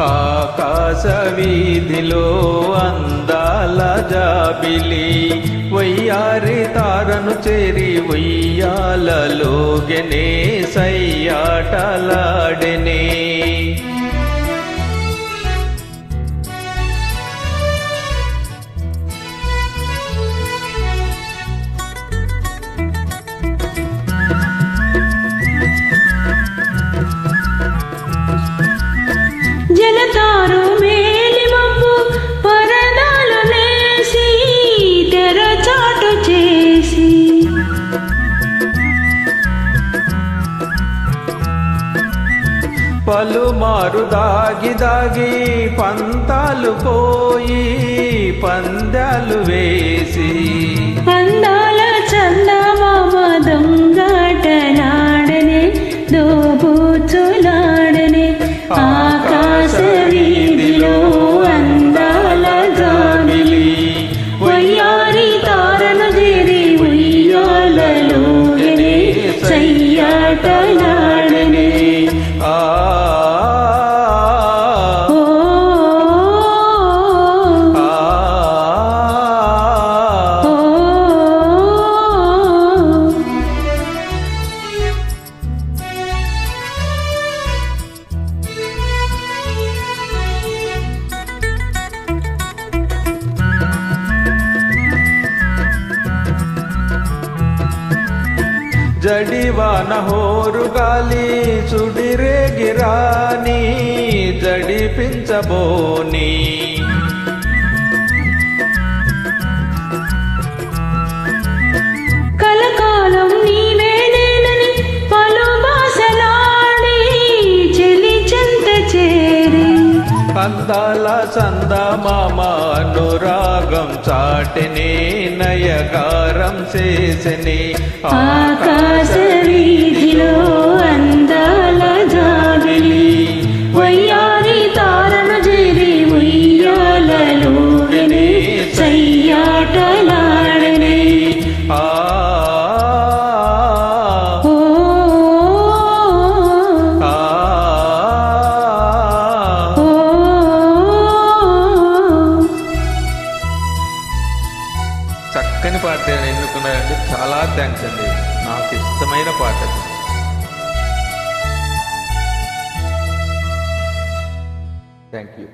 ఆకాశ వీధిలో అందాల జాబిలి వయ్యారి తారను చేరి ఉయ్యాలలోగెనే సయ్యాటలాడెనే. పలుమారు దాగి దాగి పంతాలు పోయి పందాలు వేసి. అందాల చందమామ దొంగటలాడనే దోబూచులాడనే ఆకాశ వీధిలో అందాల జాబిలి వయ్యారి తారను చేరి ఉయ్యాలలో సయ్యాటలా జడివాన హోరు గాలి సుడిరేగిరాని జడిపించబోని. కలకాలం నీవే నేనని పలు భాషలాడి చెలి చెంత చేరి. అందాల చందమామ అనురాగం చాటిని నయగారం చేసిని. ఆకాశ చక్కని పాట ఎన్నుకున్నారండి. చాలా థ్యాంక్స్ అండి. నాకు ఇష్టమైన పాట థ్యాంక్ యూ